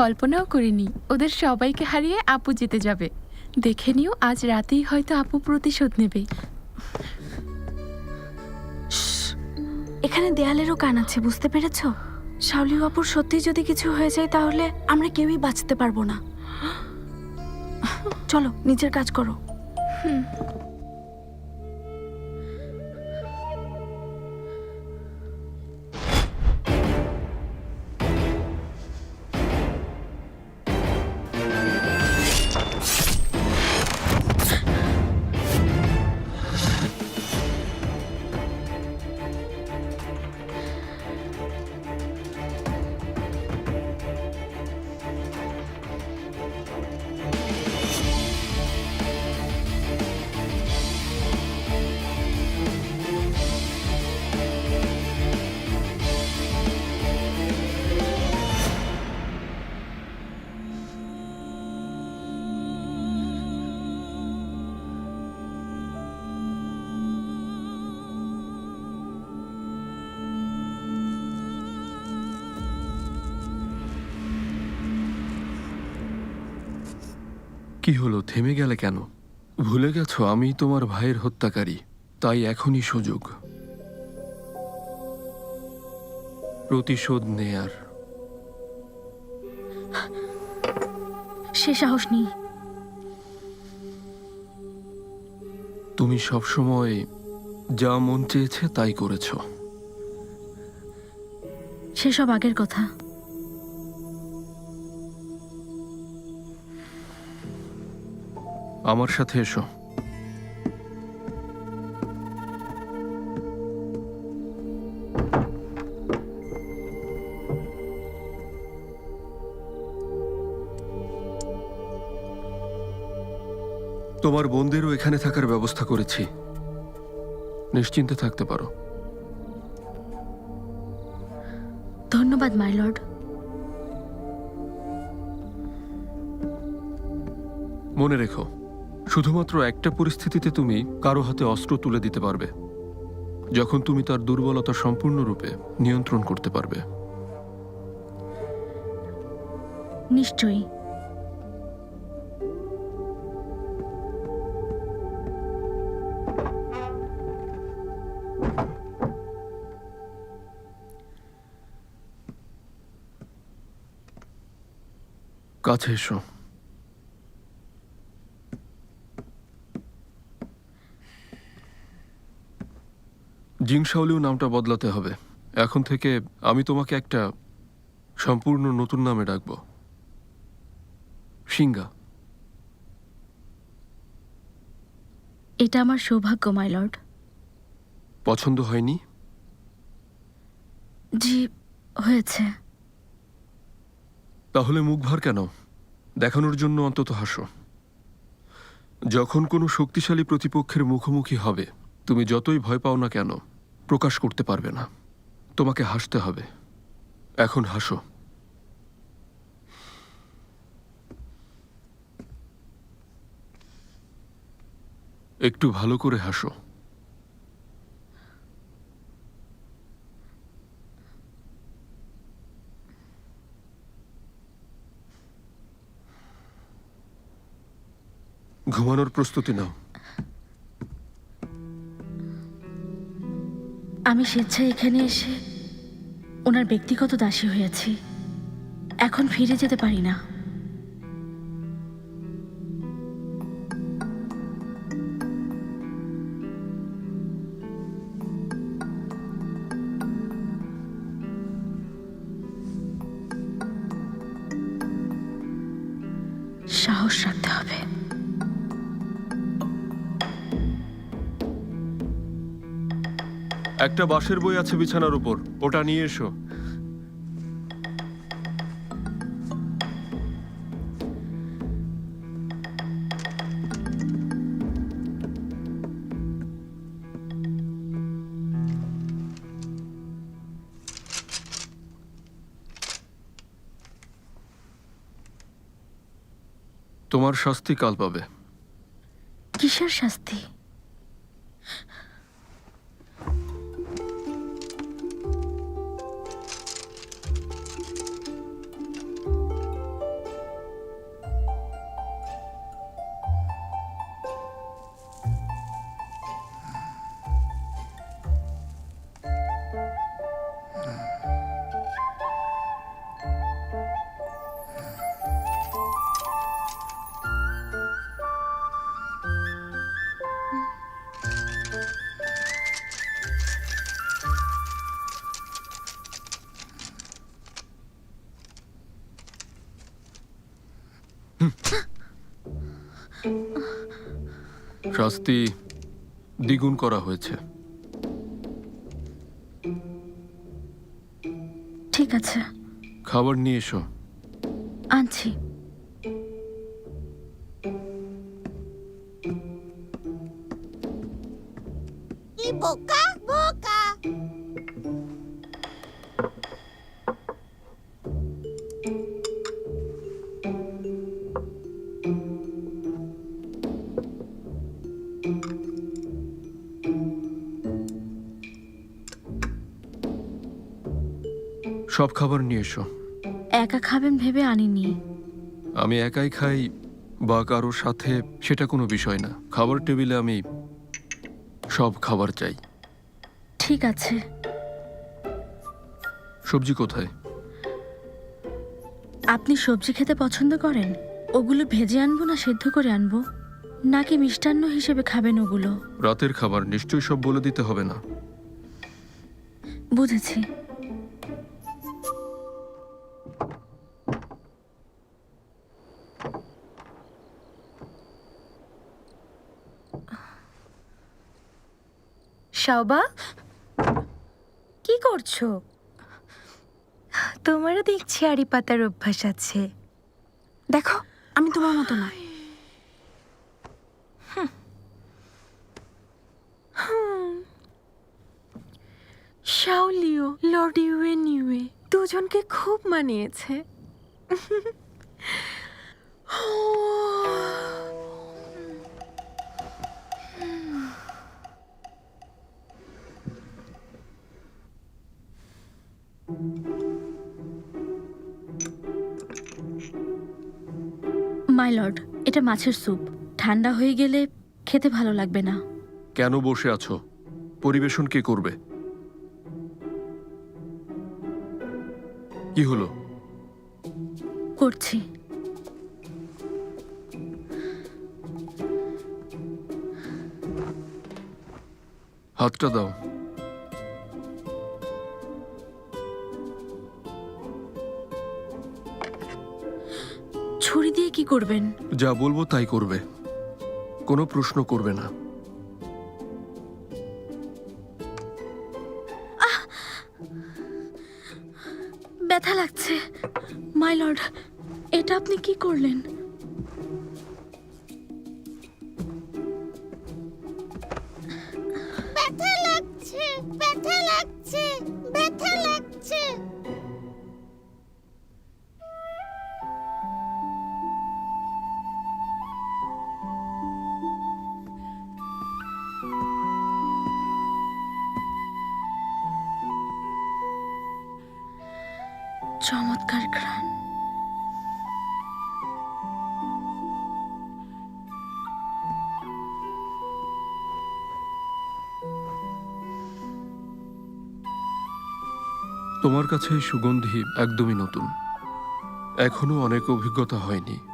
কল্পনাও করিনি ওদের সবাইকে হারিয়ে আপু জিতে যাবে। দেখে নিও আজ রাতেই হয়তো আপু প্রতিশোধ নেবে। এখানে দেয়ালেরও কান আছে বুঝতে পেরেছ? শাওলি বাপুর সত্যি যদি কিছু হয়ে যায় তাহলে আমরা কেউই বাঁচতে পারব না। চলো নিজের কাজ করো। কি হলো? থেমে গেলে কেন? ভুলে গেছো আমি তোমার ভাইয়ের হত্যাকারী। তাই এখনই সুযোগ। প্রতিশোধ নেয়ার। সে সাহস নেই। তুমি সবসময় যা মন চেয়েছে তাই করেছ। সেসব আগের কথা। আমার সাথে এসো। তোমার বোনদেরও এখানে থাকার ব্যবস্থা করেছি। নিশ্চিন্তে থাকতে পারো। ধন্যবাদ মাই লর্ড। মনে রেখো শুধুমাত্র একটা পরিস্থিতিতে তুমি কারও হাতে অস্ত্র তুলে দিতে পারবে যখন তুমি তার দুর্বলতা সম্পূর্ণরূপে নিয়ন্ত্রণ করতে পারবে। নিশ্চয়ই। কাছে এসো। জিংশাওলিও নামটা বদলাতে হবে। এখন থেকে আমি তোমাকে একটা সম্পূর্ণ নতুন নামে ডাকব। সিঙ্গা এটা আমার সৌভাগ্য মাই লর্ড। পছন্দ হয়নি? জি হয়েছে। তাহলে মুখ ভার কেন? দেখানোর জন্য অন্তত হাসো। যখন কোনো শক্তিশালী প্রতিপক্ষের মুখোমুখি হবে তুমি যতই ভয় পাও না কেন প্রকাশ করতে পারবে না। তোমাকে হাসতে হবে। এখন হাসো। একটু ভালো করে হাসো। ঘুমানোর প্রস্তুতি নাও। আমি স্বেচ্ছায় এখানে এসে ওনার ব্যক্তিগত দাসী হয়েছি। এখন ফিরে যেতে পারি না। একটা বাঁশের বই আছে বিছানার উপর। ওটা নিয়ে এসো। তোমার শাস্তি কাল পাবে। কিসের শাস্তি? শাস্তি দ্বিগুণ করা হয়েছে। ঠিক আছে। খাবার নিয়ে এসো। আনছি। কি বোকা? বোকা! সব খাবার নিয়ে এসো। একা খাবেন ভেবে আনিনি। আমি একাই খাই বা কারোর সাথে সেটা কোনো বিষয় না। খাবার টেবিলে আমি সব খাবার চাই। ঠিক আছে। সবজি কোথায়? আপনি সবজি খেতে পছন্দ করেন? ওগুলো ভেজে আনব না সেদ্ধ করে আনব? নাকি মিষ্টান্ন হিসেবে খাবেন ওগুলো? রাতের খাবার নিশ্চয়ই সব বলে দিতে হবে না। বুঝেছি। শাওবা? কি করছ? তোমারও দেখছি আড়ি পাতার অভ্যাস আছে। দেখো আমি তোমার মতো না। শাওলিও লর্ড ইউয়ে নিউয়ে দুজনকে খুব মানিয়েছে। মাই লর্ড এটা মাছের স্যুপ। ঠান্ডা হয়ে গেলে খেতে ভালো লাগবে না। কেন বসে আছো? পরিবেশন কে করবে? কি হলো? করছি। হাতটা দাও। ছুরি দিয়ে কি করবেন? যা বলব তাই করবে। কোনো প্রশ্ন করবে না। ব্যথা লাগছে। মাই লর্ড এটা আপনি কি করলেন? ব্যথা লাগছে ব্যথা লাগছে। চমৎকার ঘ্রাণ। তোমার কাছে সুগন্ধি একদমই নতুন। এখনও অনেক অভিজ্ঞতা হয়নি।